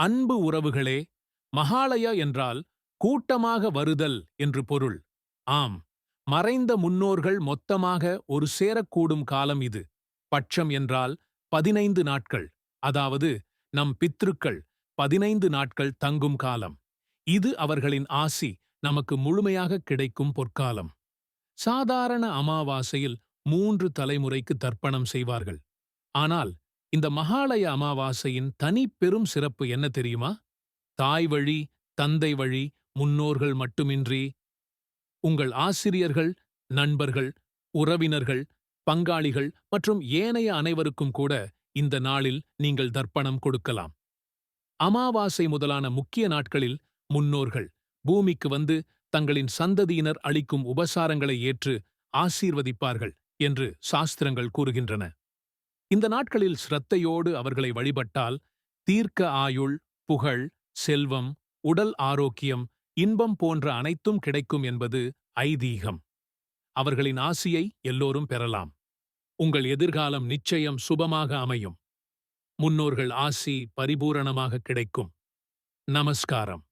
அன்பு உறவுகளே மகாலயா என்றால் கூட்டமாக வருதல் என்று பொருள். ஆம் மறைந்த முன்னோர்கள் மொத்தமாக ஒரு சேரக்கூடும் காலம் இது. பட்சம் என்றால் பதினைந்து நாட்கள் அதாவது நம் பித்ருக்கள் பதினைந்து நாட்கள் தங்கும் காலம். இது அவர்களின் ஆசி நமக்கு முழுமையாக கிடைக்கும் பொற்காலம். சாதாரண அமாவாசையில் மூன்று தலைமுறைக்கு தர்ப்பணம் செய்வார்கள். ஆனால் இந்த மகாலய அமாவாசையின் தனி பெரும் சிறப்பு என்ன தெரியுமா? தாய் வழி தந்தை வழி முன்னோர்கள் மட்டுமின்றி உங்கள் ஆசிரியர்கள் நண்பர்கள் உறவினர்கள் பங்காளிகள் மற்றும் ஏனைய அனைவருக்கும் கூட இந்த நாளில் நீங்கள் தர்ப்பணம் கொடுக்கலாம். அமாவாசை முதலான முக்கிய நாட்களில் முன்னோர்கள் பூமிக்கு வந்து தங்களின் சந்ததியினர் அளிக்கும் உபசாரங்களை ஏற்று ஆசீர்வதிப்பார்கள் என்று சாஸ்திரங்கள் கூறுகின்றன. இந்த நாட்களில் ஸ்ரத்தையோடு அவர்களை வழிபட்டால் தீர்க்க ஆயுள் புகழ் செல்வம் உடல் ஆரோக்கியம் இன்பம் போன்ற அனைத்தும் கிடைக்கும் என்பது ஐதீகம். அவர்களின் ஆசியை எல்லோரும் பெறலாம். உங்கள் எதிர்காலம் நிச்சயம் சுபமாக அமையும். முன்னோர்கள் ஆசி பரிபூரணமாக கிடைக்கும். நமஸ்காரம்.